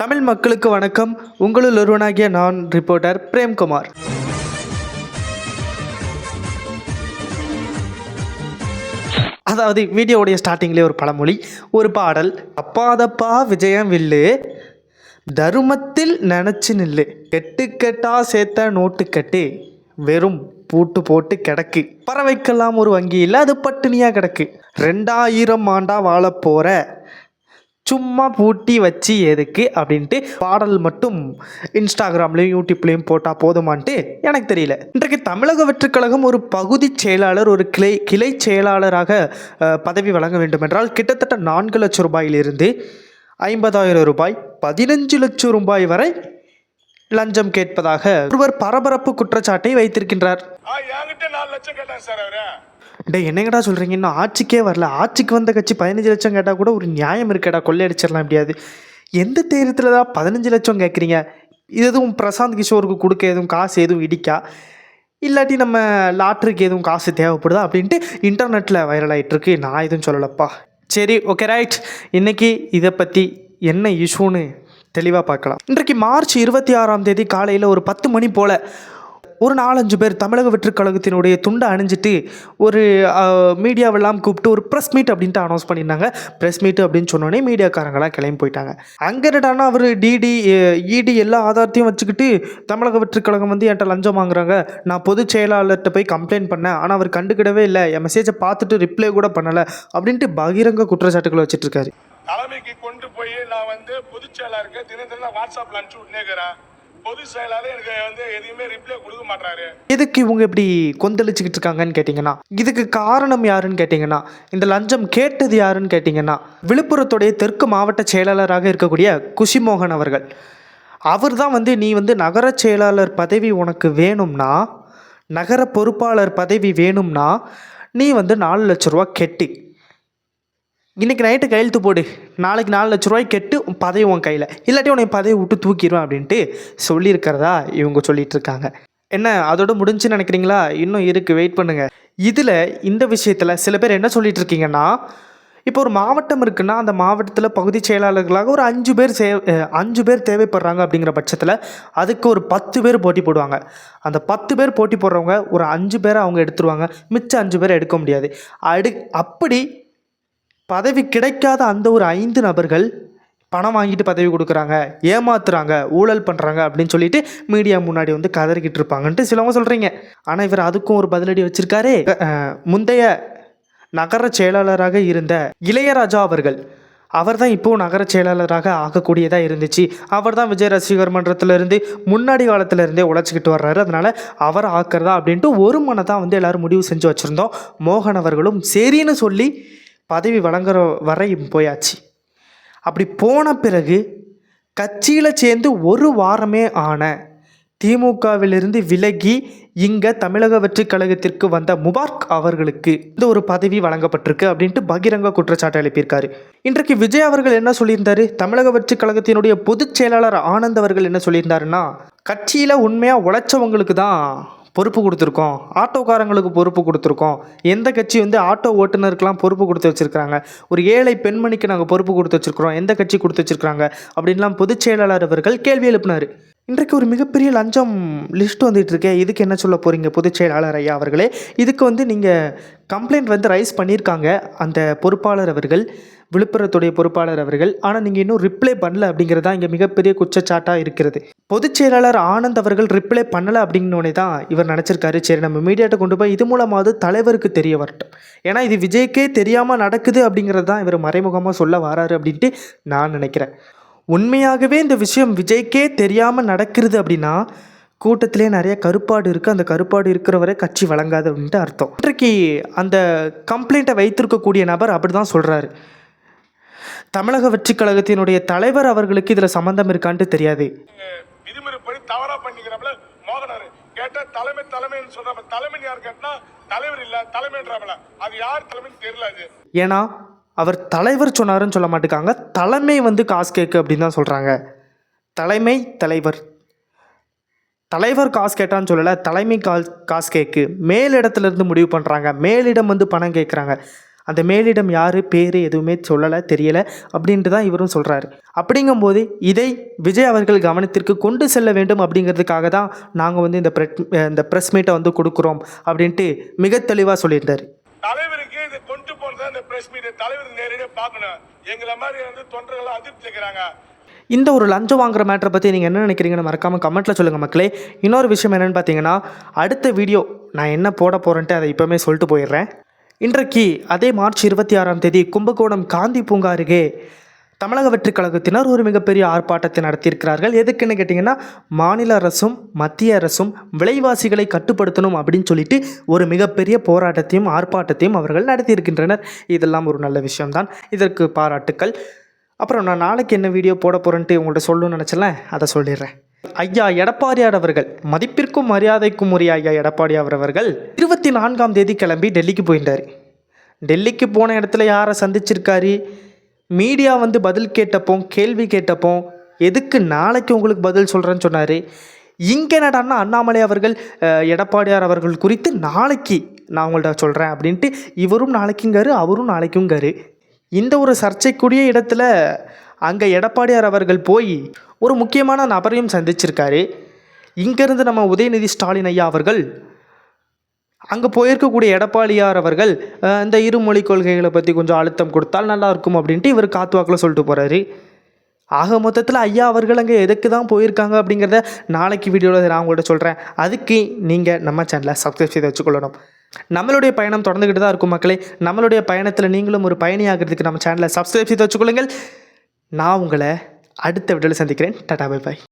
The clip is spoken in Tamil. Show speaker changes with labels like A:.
A: தமிழ் மக்களுக்கு வணக்கம். உங்களுள் ஒருவனாகிய நான் ரிப்போர்ட்டர் பிரேம்குமார். அதாவது வீடியோவுடைய ஸ்டார்டிங்லேயே ஒரு பழமொழி ஒரு பாடல் அப்பாதப்பா விஜயம் வில்லு தருமத்தில் நினச்சி நில்லு கெட்டு கெட்டா சேர்த்த நோட்டு கட்டு வெறும் பூட்டு போட்டு கிடக்கு பறவைக்கெல்லாம் ஒரு வங்கி இல்லை அது பட்டினியாக கிடக்கு ரெண்டாயிரம் ஆண்டா வாழப்போகிற சும்மா பூட்டி வச்சு எதுக்கு அப்படின்ட்டு பாடல் மட்டும் இன்ஸ்டாகிராம்லேயும் யூடியூப்லேயும் போட்டால் போதுமான்ட்டு எனக்கு தெரியல. இன்றைக்கு தமிழக வெற்றுக்கழகம் ஒரு பகுதி செயலாளர் ஒரு கிளை கிளை செயலாளராக பதவி வழங்க வேண்டுமென்றால் கிட்டத்தட்ட நான்கு லட்சம் ரூபாயிலிருந்து ஐம்பதாயிரம் ரூபாய் பதினஞ்சு லட்சம் ரூபாய் வரை லஞ்சம் கேட்பதாக ஒருவர் பரபரப்பு குற்றச்சாட்டை வைத்திருக்கின்றார்.
B: பதினாலு லட்சம் கேட்டாங்க சார் அவரு.
A: என்னங்கடா சொல்கிறீங்க இன்னும் ஆட்சிக்கே வரல. ஆட்சிக்கு வந்த கட்சி பதினஞ்சு லட்சம் கேட்டால் கூட ஒரு நியாயம் இருக்கடா. கொள்ளையடிச்சிடலாம் எப்படியாது எந்த தைரியத்தில் தான் பதினஞ்சு லட்சம் கேட்குறீங்க இது எதுவும் பிரசாந்த் கிஷோருக்கு கொடுக்க எதுவும் காசு எதுவும் இடிக்கா? இல்லாட்டி நம்ம லாட்ரிக்கு எதுவும் காசு தேவைப்படுதா அப்படின்ட்டு இன்டர்நெட்டில் வைரல் ஆகிட்டுருக்கு நான் எதுவும் சொல்லலப்பா. சரி ஓகே ரைட் இன்னைக்கு இதை பற்றி என்ன இஷ்யூன்னு தெளிவாக பார்க்கலாம். இன்றைக்கு மார்ச் இருபத்தி ஆறாம் தேதி காலையில் ஒரு பத்து மணி போல் ஒரு நாலஞ்சு பேர் தமிழக வெற்றிக் கழகத்தினுடைய துண்டை அணிஞ்சிட்டு ஒரு மீடியாவெல்லாம் கூப்பிட்டு ஒரு ப்ரெஸ் மீட் அப்படின்ட்டு அனௌன்ஸ் பண்ணியிருந்தாங்க. ப்ரெஸ் மீட் அப்படின்னு சொன்னோடனே மீடியாக்காரங்களாம் கிளம்பி போயிட்டாங்க. அங்கே என்னடானா அவர் டிடி இடி எல்லா ஆதாரத்தையும் வச்சுக்கிட்டு தமிழக வெற்றிக் கழகம் வந்து என்கிட்ட லஞ்சம் வாங்குறாங்க. நான் பொதுச் செயலாளர்கிட்ட போய் கம்ப்ளைண்ட் பண்ணேன். ஆனால் அவர் கண்டுக்கிடவே இல்லை. என் மெசேஜை பார்த்துட்டு ரிப்ளை கூட பண்ணலை அப்படின்ட்டு பகிரங்க குற்றச்சாட்டுகளை வச்சுட்டு இருக்காரு.
B: தலைமைக்கு கொண்டு போய் நான் வந்து பொதுச் செயலாளருக்கு தினம் தினம் வாட்ஸ்அப்ல அனுப்பிச்சு விட்டுனேக்கிறேன் பொதுச் செயலாளர் எனக்கு வந்து ரிப்ளை கொடுக்க மாட்டாரு
A: எதுக்கு இவங்க இப்படி கொந்தளிச்சுக்கிட்டு இருக்காங்கன்னு கேட்டிங்கன்னா இதுக்கு காரணம் யாருன்னு கேட்டிங்கன்னா இந்த லஞ்சம் கேட்டது யாருன்னு கேட்டிங்கன்னா விழுப்புரத்துடைய தெற்கு மாவட்ட செயலாளராக இருக்கக்கூடிய குஷிமோகன் அவர்கள். அவர் தான் வந்து நீ வந்து நகர செயலாளர் பதவி உனக்கு வேணும்னா நகர பொறுப்பாளர் பதவி வேணும்னா நீ வந்து நாலு லட்ச ரூபா கெட்டி. இன்றைக்கி நைட்டு கையெழுத்து போடு. நாளைக்கு நாலு லட்ச ரூபாய் கெட்டு உன் பதவி உன் கையில். இல்லாட்டி உன்னை பதவி விட்டு தூக்கிடுவேன் அப்படின்ட்டு சொல்லியிருக்கிறதா இவங்க சொல்லிகிட்ருக்காங்க என்ன அதோட முடிஞ்சுன்னு நினைக்கிறீங்களா? இன்னும் இருக்குது வெயிட் பண்ணுங்கள் இதில் இந்த விஷயத்தில் சில பேர் என்ன சொல்லிட்டு இருக்கீங்கன்னா இப்போ ஒரு மாவட்டம் இருக்குன்னா அந்த மாவட்டத்தில் பகுதி செயலாளர்களாக ஒரு அஞ்சு பேர் சே அஞ்சு பேர் தேவைப்படுறாங்க அப்படிங்கிற பட்சத்தில் அதுக்கு ஒரு பத்து பேர் போட்டி போடுவாங்க. அந்த பத்து பேர் போட்டி போடுறவங்க ஒரு அஞ்சு பேரை அவங்க எடுத்துருவாங்க. மிச்சம் அஞ்சு பேரை எடுக்க முடியாது. அடு அப்படி பதவி கிடைக்காத அந்த ஒரு ஐந்து நபர்கள் பணம் வாங்கிட்டு பதவி கொடுக்குறாங்க ஏமாத்துறாங்க ஊழல் பண்ணுறாங்க அப்படின்னு சொல்லிட்டு மீடியா முன்னாடி வந்து கதறிக்கிட்டு இருப்பாங்கன்ட்டு சிலவங்க சொல்கிறீங்க ஆனால் இவர் அதுக்கும் ஒரு பதிலடி வச்சுருக்காரு. முந்தைய நகர செயலாளராக இருந்த இளையராஜா அவர்கள் அவர் தான் இப்போ நகர செயலாளராக ஆகக்கூடியதாக இருந்துச்சு. அவர் தான் விஜய் ரசிகர் மன்றத்திலிருந்து முன்னாடி காலத்துல இருந்தே உழைச்சிக்கிட்டு வர்றாரு. அதனால அவர் ஆக்கிறதா அப்படின்ட்டு ஒரு மனதான் வந்து எல்லோரும் முடிவு செஞ்சு வச்சுருந்தோம். மோகன் அவர்களும் சரின்னு சொல்லி பதவி வழங்குற வரை போயாச்சு. அப்படி போன பிறகு கட்சியில் சேர்ந்து ஒரு வாரமே ஆன திமுகவிலிருந்து விலகி இங்கே தமிழக வெற்றிக் கழகத்திற்கு வந்த முபார்க் அவர்களுக்கு இந்த ஒரு பதவி வழங்கப்பட்டிருக்கு அப்படின்ட்டு பகிரங்க குற்றச்சாட்டு எழுப்பியிருக்காரு. இன்றைக்கு விஜய் அவர்கள் என்ன சொல்லியிருந்தாரு? தமிழக வெற்றிக் கழகத்தினுடைய பொதுச் செயலாளர் ஆனந்த் அவர்கள் என்ன சொல்லியிருந்தாருன்னா கட்சியில் உண்மையாக உழைச்சவங்களுக்கு தான் பொறுப்பு கொடுத்துருக்கோம். ஆட்டோக்காரங்களுக்கு பொறுப்பு கொடுத்துருக்கோம். எந்த கட்சி வந்து ஆட்டோ ஓட்டுநருக்கெலாம் பொறுப்பு கொடுத்து வச்சுருக்காங்க ஒரு ஏழை பெண்மணிக்கு நாங்கள் பொறுப்பு கொடுத்து வச்சுருக்கிறோம். எந்த கட்சி கொடுத்து வச்சுருக்காங்க அப்படின்லாம் பொதுச் செயலாளர் அவர்கள் கேள்வி எழுப்பினார். இன்றைக்கு ஒரு மிகப்பெரிய லஞ்சம் லிஸ்ட் வந்துட்டு இருக்கே. இதுக்கு என்ன சொல்ல போகிறீங்க பொதுச் செயலாளர் ஐயா அவர்களே? இதுக்கு வந்து நீங்கள் கம்ப்ளைண்ட் வந்து ரைஸ் பண்ணியிருக்காங்க. அந்த பொறுப்பாளர் அவர்கள் விழுப்புரத்துடைய பொறுப்பாளர் அவர்கள் ஆனால் நீங்கள் இன்னும் ரிப்ளை பண்ணல அப்படிங்கிறது தான் இங்கே மிகப்பெரிய குற்றச்சாட்டாக இருக்கிறது. பொதுச் செயலாளர் ஆனந்த் அவர்கள் ரிப்ளை பண்ணலை அப்படின்னோடனே தான் இவர் நினச்சிருக்காரு. சரி நம்ம மீடியாட்ட கொண்டு போய் இது மூலமாவது தலைவருக்கு தெரிய வரட்டும். ஏன்னா இது விஜய்க்கே தெரியாமல் நடக்குது அப்படிங்கிறது தான் இவர் மறைமுகமாக சொல்ல வராரு அப்படின்ட்டு நான் நினைக்கிறேன். உண்மையாகவே இந்த விஷயம் விஜய்க்கே தெரியாமல் நடக்கிறது அப்படின்னா கூட்டத்திலே நிறைய கருப்பாடு இருக்குது அந்த கருப்பாடு இருக்கிற வரை கட்சி வழங்காது அப்படின்ட்டு அர்த்தம். இன்றைக்கு அந்த கம்ப்ளைண்ட்டை வைத்திருக்கக்கூடிய நபர் அப்படி தான் சொல்கிறாரு தமிழக வெற்றிக் கழகத்தினுடைய தலைவர் அவர்களுக்கு இதில் சம்மந்தம் இருக்கான்ட்டு தெரியாது.
B: விதிமுறைப்படி தவறா பண்ணிக்கிறப்பல மோகனாரு கேட்டா தலைமை தலைமைன்னு சொல்றப்ப தலைமை யார் கேட்டா தலைவர் இல்ல தலைமைன்றாப்ல அது யார் தலைமைன்னு தெரியல அது.
A: ஏன்னா அவர் தலைவர் சொன்னாருன்னு சொல்ல மாட்டேங்காங்க தலைமை வந்து காசு கேட்கு அப்படின்னு தான் சொல்கிறாங்க தலைமை தலைவர். தலைவர் காசு கேட்டான்னு சொல்லலை தலைமை கால் காசு கேட்கு மேலிடத்துலேருந்து முடிவு பண்ணுறாங்க மேலிடம் வந்து பணம் கேட்குறாங்க அந்த மேலிடம் யார் பேர் எதுவுமே சொல்லலை தெரியலை அப்படின்ட்டு தான் இவரும் சொல்கிறாரு அப்படிங்கும்போது இதை விஜய் அவர்கள் கவனத்திற்கு கொண்டு செல்ல வேண்டும் அப்படிங்கிறதுக்காக தான் நாங்கள் வந்து இந்த ப்ரெட் இந்த ப்ரெஸ் மீட்டை வந்து கொடுக்குறோம் அப்படின்ட்டு மிக தெளிவாக சொல்லியிருந்தார்.
B: தலைவருக்கு இது கொண்டு போனது இந்த பிரஸ் மீட் தலைவர் நேரடியாக பார்க்கணும். எங்களை மாதிரி வந்து தொண்டர்கள் அதிருப்தி இருக்கிறாங்க
A: இந்த ஒரு லஞ்சம் வாங்குற மேட்டரை பற்றி நீங்கள் என்ன நினைக்கிறீங்கன்னு மறக்காமல் கமெண்ட்டில் சொல்லுங்கள் மக்களே. இன்னொரு விஷயம் என்னென்னு பார்த்தீங்கன்னா அடுத்த வீடியோ நான் என்ன போட போகிறேன்ட்டு அதை இப்போவுமே சொல்லிட்டு போயிடுறேன். இன்றைக்கு அதே மார்ச் இருபத்தி ஆறாம் தேதி கும்பகோணம் காந்தி பூங்கா அருகே தமிழக வெற்றிக் கழகத்தினர் ஒரு மிகப்பெரிய ஆர்ப்பாட்டத்தை நடத்தியிருக்கிறார்கள். எதுக்குன்னு கேட்டிங்கன்னா மாநில அரசும் மத்திய அரசும் விலைவாசிகளை கட்டுப்படுத்தணும் அப்படின்னு சொல்லிட்டு ஒரு மிகப்பெரிய போராட்டத்தையும் ஆர்ப்பாட்டத்தையும் அவர்கள் நடத்தியிருக்கின்றனர். இதெல்லாம் ஒரு நல்ல விஷயம்தான். இதற்கு பாராட்டுக்கள். அப்புறம் நான் நாளைக்கு என்ன வீடியோ போட போகிறேன்ட்டு உங்கள்கிட்ட சொல்லணும்னு நினச்சல அதை சொல்லிடுறேன். ஐயா எடப்பாடியார் அவர்கள் மதிப்பிற்கும் மரியாதைக்கும் உரிய ஐயா எடப்பாடியார் அவர்கள் இருபத்தி நான்காம் தேதி கிளம்பி டெல்லிக்கு போயிருந்தார் டெல்லிக்கு போன இடத்துல யாரை சந்திச்சிருக்காரு? மீடியா வந்து பதில் கேட்டப்போ கேள்வி கேட்டப்போ எதுக்கு நாளைக்கு உங்களுக்கு பதில் சொல்கிறேன்னு சொன்னார். இங்கே என்னடான்னா அண்ணாமலை அவர்கள் எடப்பாடியார் அவர்கள் குறித்து நாளைக்கு நான் உங்கள்ட்ட சொல்கிறேன் அப்படின்ட்டு இவரும் நாளைக்குங்காரு அவரும் நாளைக்குங்காரு. இந்த ஒரு சர்ச்சைக்குரிய இடத்துல அங்கே எடப்பாடியார் அவர்கள் போய் ஒரு முக்கியமான நபரையும் சந்திச்சிருக்காரு. இங்கேருந்து நம்ம உதயநிதி ஸ்டாலின் ஐயா அவர்கள் அங்கே போயிருக்கக்கூடிய எடப்பாடியார் அவர்கள் இந்த இருமொழி கொள்கைகளை பற்றி கொஞ்சம் அழுத்தம் கொடுத்தால் நல்லா இருக்கும் அப்படின்ட்டு இவர் காத்துவாக்கில் சொல்லிட்டு போகிறாரு ஆக மொத்தத்தில் ஐயா அவர்கள் அங்கே எதுக்கு தான் போயிருக்காங்க அப்படிங்கிறத நாளைக்கு வீடியோவில் நான் உங்கள்கிட்ட சொல்கிறேன் அதுக்கு நீங்கள் நம்ம சேனலை சப்ஸ்கிரைப் செய்து வச்சுக்கொள்ளணும். நம்மளுடைய பயணம் தொடர்ந்துக்கிட்டு தான் இருக்கும் மக்களே. நம்மளுடைய பயணத்தில் நீங்களும் ஒரு பயணியாகிறதுக்கு நம்ம சேனலை சப்ஸ்கிரைப் செய்து வச்சுக்கொள்ளுங்கள். நான் உங்களை அடுத்த வீடியோவில் சந்திக்கிறேன். Tata bye bye